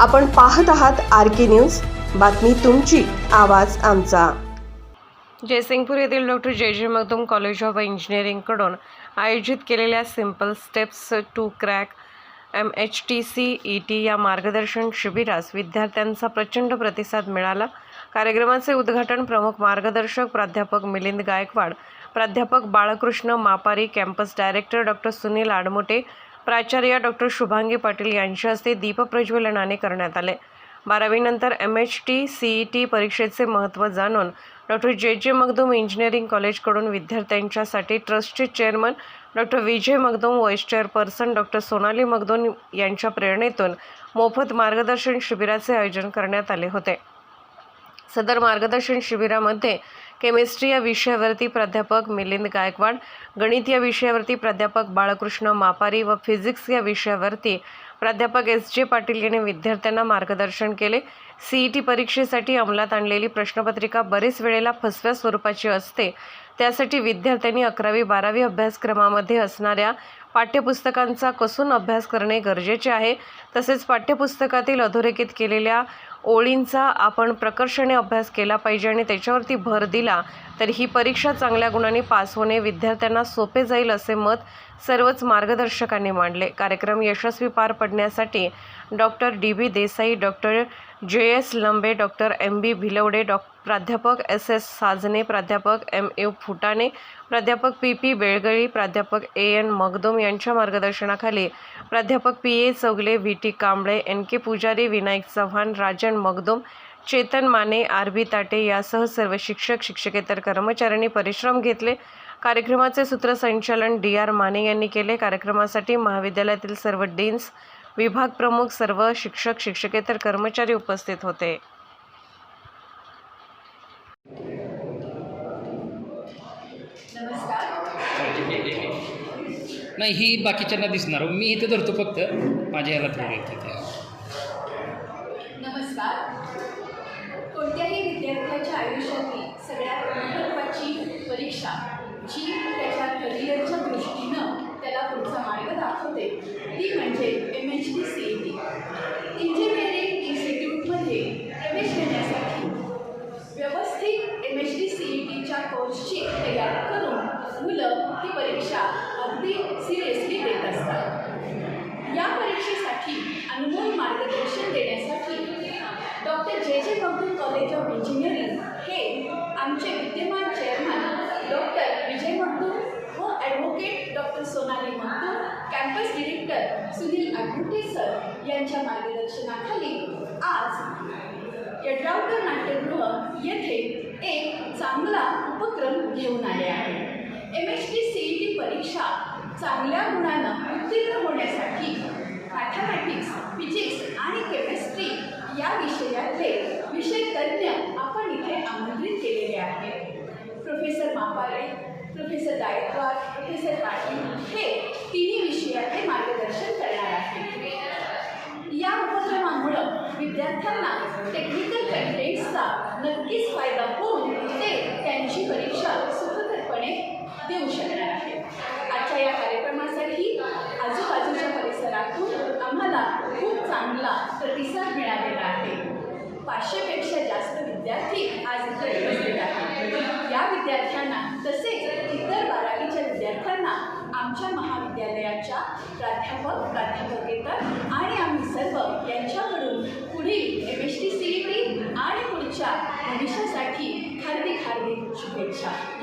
आपण पाहत आहात आर के न्यूज. बातमी तुमची आवाज आमचा. जयसिंगपूर येथील डॉक्टर जे जे मगदूम कॉलेज ऑफ इंजिनिअरिंगकडून आयोजित केलेल्या simple steps to crack M H T C E T या मार्गदर्शन शिबिरास विद्यार्थ्यांचा प्रचंड प्रतिसाद मिळाला. कार्यक्रमाचे उद्घाटन प्रमुख मार्गदर्शक प्राध्यापक मिलिंद गायकवाड प्राध्यापक Balkrishna Mapari campus director doctor Sunil Admote प्राचार्य डॉक्टर शुभांगी पाटील यांच्या हस्ते दीपप्रज्वलनाने करण्यात आले. बारावीनंतर M H T C E T परीक्षेचे महत्त्व जाणून डॉक्टर जे जे मगदूम इंजिनिअरिंग कॉलेजकडून विद्यार्थ्यांच्यासाठी ट्रस्टचे chairman doctor Vijay Magdum vice chairperson doctor Sonali Magdum यांच्या प्रेरणेतून मोफत मार्गदर्शन शिबिराचे आयोजन करण्यात आले होते. सदर मार्गदर्शन शिबिरामध्ये केमिस्ट्री या विषयावरती प्राध्यापक मिलिंद गायकवाड गणित या विषयावरती प्राध्यापक बाळकृष्ण मापारी व फिजिक्स या विषयावरती प्राध्यापक एस जे पाटील यांनी विद्यार्थ्यांना मार्गदर्शन केले. सी ई टी परीक्षेसाठी अंमलात आणलेली प्रश्नपत्रिका बरेच वेळेला फसव्या स्वरूपाची असते. त्यासाठी विद्यार्थ्यांनी अकरावी बारावी अभ्यासक्रमामध्ये असणाऱ्या पाठ्यपुस्तकांचा कसून अभ्यास करणे गरजेचे आहे. तसेच पाठ्यपुस्तकातील अधोरेखित केलेल्या ओळींचा आपण प्रकर्षाने अभ्यास केला पाहिजे आणि त्याच्यावरती भर दिला तर ही परीक्षा चांगल्या गुणांनी पास होणे विद्यार्थ्यांना सोपे जाईल असे मत सर्वच मार्गदर्शकांनी मांडले. कार्यक्रम यशस्वी पार पडण्यासाठी doctor D B Desai doctor J S Lambe doctor M B Bhilawade डॉ प्राध्यापक एस एस साजने प्राध्यापक एम ए फुटाणे प्राध्यापक पी पी बेळगळी प्राध्यापक ए एन मगदुम यांच्या मार्गदर्शनाखाली प्राध्यापक P A Chougule V T Kamble N K Pujari Vinayak Chavan Rajan Magdum Chetan Mane R B Tate यासह सर्व शिक्षक शिक्षकेतर कर्मचाऱ्यांनी परिश्रम घेतले. कार्यक्रमाचे सूत्रसंचालन डी आर माने यांनी केले. कार्यक्रमासाठी महाविद्यालयातील सर्व डीन्स विभाग प्रमुख सर्व शिक्षक शिक्षकेतर कर्मचारी उपस्थित होते. नाही ही बाकीच्यांना दिसणार. मी इथे धरतो फक्त. माझ्या याला थोडं येते ते नमस्कार. M H D C E टीच्या कोर्सची तयारी करून मुलं ती परीक्षा अगदी सिरियसली देत असतात. या परीक्षेसाठी अनुमोल मार्गदर्शन देण्यासाठी डॉक्टर जे जे मगदूम कॉलेज ऑफ इंजिनिअरिंग हे आमचे विद्यमान चेअरमन डॉक्टर विजय मगदूम व advocate doctor Sonali Magdum campus director Sunil Agute sir यांच्या मार्गदर्शनाखाली आज यड्रावकर नाट्यगृह येथे एक चांगला उपक्रम घेऊन आले आहे. M H T C E T परीक्षा चांगल्या गुणानं उत्तीर्ण होण्यासाठी मॅथमॅटिक्स फिजिक्स आणि केमिस्ट्री या विषयातले विषय तज्ज्ञ आपण इथे आमंत्रित केलेले आहेत. Professor Mapare professor Gaikwad professor Patil हे तिन्ही विषयातले मार्गदर्शन करणार आहेत. विद्यार्थ्यांना टेक्निकल कंटेंट्सचा नक्कीच फायदा होऊन ते त्यांची परीक्षा सुखकरपणे देऊ शकणार आहेत. आजच्या या कार्यक्रमासाठी आजूबाजूच्या परिसरातून आम्हाला खूप चांगला प्रतिसाद मिळालेला आहे. पाचशेपेक्षा जास्त विद्यार्थी आज इथे उपस्थित आहेत. या विद्यार्थ्यांना तसेच इतर बारावीच्या विद्यार्थ्यांना आमच्या महाविद्यालयाच्या प्राध्यापक प्राध्यापकेतर आणि आम्ही सर्व यांच्याकडून पुढील एम एच टी सी